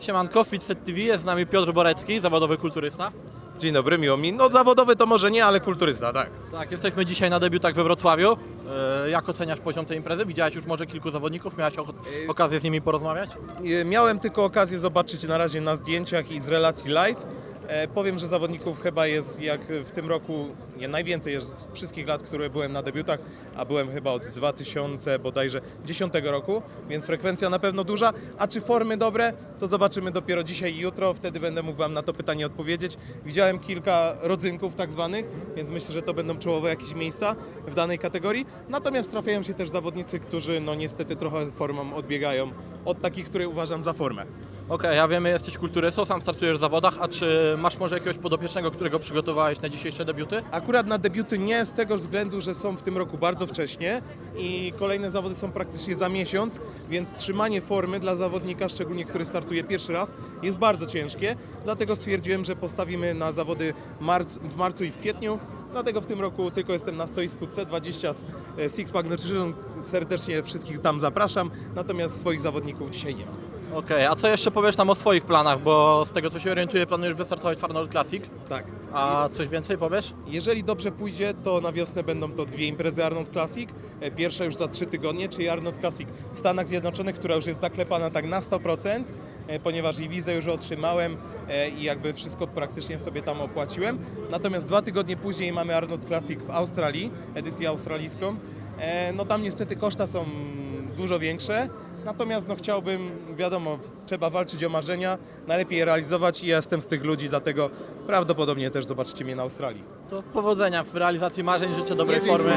Siemanko, Fitset TV, jest z nami Piotr Borecki, zawodowy kulturysta. Dzień dobry, miło mi. No zawodowy to może nie, ale kulturysta, tak. Tak, jesteśmy dzisiaj na debiutach we Wrocławiu. E, Jak oceniasz poziom tej imprezy? Widziałeś już może kilku zawodników, miałeś ocho- okazję z nimi porozmawiać? E, Miałem tylko okazję zobaczyć na razie na zdjęciach i z relacji live. E, powiem, że zawodników chyba jest jak w tym roku nie najwięcej jest z wszystkich lat, które byłem na debiutach, a byłem chyba od 2000 bodajże 10 roku, więc frekwencja na pewno duża. A czy formy dobre, to zobaczymy dopiero dzisiaj i jutro, wtedy będę mógł Wam na to pytanie odpowiedzieć. Widziałem kilka rodzynków tak zwanych, więc myślę, że to będą czołowe jakieś miejsca w danej kategorii. Natomiast trafiają się też zawodnicy, którzy no niestety trochę formą odbiegają od takich, które uważam za formę. Okej, ja wiemy, jesteś kulturystą, sam startujesz w zawodach, a czy masz może jakiegoś podopiecznego, którego przygotowałeś na dzisiejsze debiuty? Akurat na debiuty nie z tego względu, że są w tym roku bardzo wcześnie i kolejne zawody są praktycznie za miesiąc, więc trzymanie formy dla zawodnika, szczególnie który startuje pierwszy raz, jest bardzo ciężkie. Dlatego stwierdziłem, że postawimy na zawody marc, w marcu i w kwietniu. Dlatego w tym roku tylko jestem na stoisku C20 z e, Sixpack. Serdecznie wszystkich tam zapraszam, natomiast swoich zawodników dzisiaj nie mam. Okej, a co jeszcze powiesz nam o swoich planach, bo z tego co się orientuję planujesz wystartować w Arnold Classic, Tak. a coś więcej powiesz? Jeżeli dobrze pójdzie, to na wiosnę będą to dwie imprezy Arnold Classic. E, Pierwsza już za trzy tygodnie, czyli Arnold Classic w Stanach Zjednoczonych, która już jest zaklepana tak na 100%, e, ponieważ i wizę już otrzymałem e, i jakby wszystko praktycznie sobie tam opłaciłem. Natomiast dwa tygodnie później mamy Arnold Classic w Australii, edycję australijską. E, No tam niestety koszta są dużo większe. Natomiast no chciałbym, wiadomo, trzeba walczyć o marzenia, najlepiej je realizować i ja jestem z tych ludzi, dlatego prawdopodobnie też zobaczycie mnie na Australii. To powodzenia w realizacji marzeń, życzę dobrej formy